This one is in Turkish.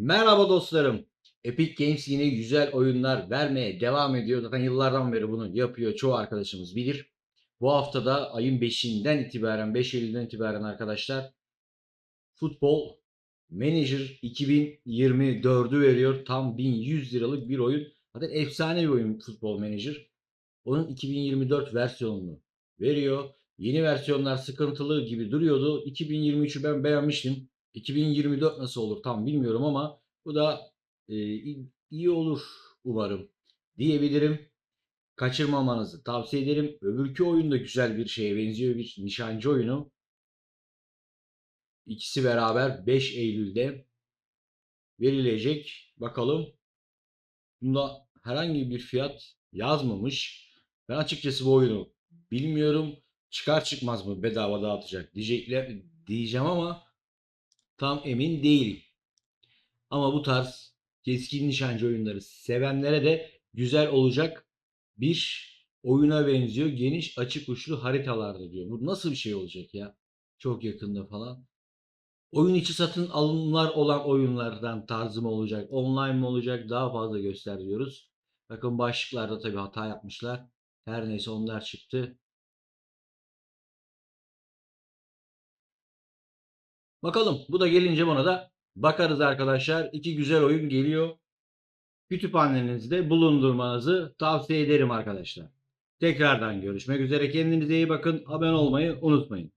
Merhaba dostlarım. Epic Games yine güzel oyunlar vermeye devam ediyor. Zaten yıllardan beri bunu yapıyor. Çoğu arkadaşımız bilir. Bu hafta da ayın 5'inden itibaren, 5 Eylül'den itibaren arkadaşlar Futbol Manager 2024'ü veriyor. Tam 1100 liralık bir oyun. Zaten efsane bir oyun Futbol Manager. Onun 2024 versiyonunu veriyor. Yeni versiyonlar sıkıntılı gibi duruyordu. 2023'ü ben beğenmiştim. 2024 nasıl olur tam bilmiyorum ama bu da e, iyi olur umarım diyebilirim. Kaçırmamanızı tavsiye ederim. Öbürkü oyun da güzel bir şeye benziyor. Bir nişancı oyunu. İkisi beraber 5 Eylül'de verilecek. Bakalım. Bunda herhangi bir fiyat yazmamış. Ben açıkçası bu oyunu bilmiyorum. Çıkar çıkmaz mı bedava dağıtacak diyecekler diyeceğim ama tam emin değilim. Ama bu tarz keskin nişancı oyunları sevenlere de güzel olacak bir oyuna benziyor. Geniş açık uçlu haritalarda diyor. Bu nasıl bir şey olacak ya? Çok yakında falan. Oyun içi satın alımlar olan oyunlardan tarzı mı olacak? Online mı olacak? Daha fazla göster diyoruz. Bakın başlıklarda tabii hata yapmışlar. Her neyse onlar çıktı. Bakalım bu da gelince buna da bakarız arkadaşlar. İki güzel oyun geliyor. Kütüphanenizde bulundurmanızı tavsiye ederim arkadaşlar. Tekrardan görüşmek üzere. Kendinize iyi bakın. Abone olmayı unutmayın.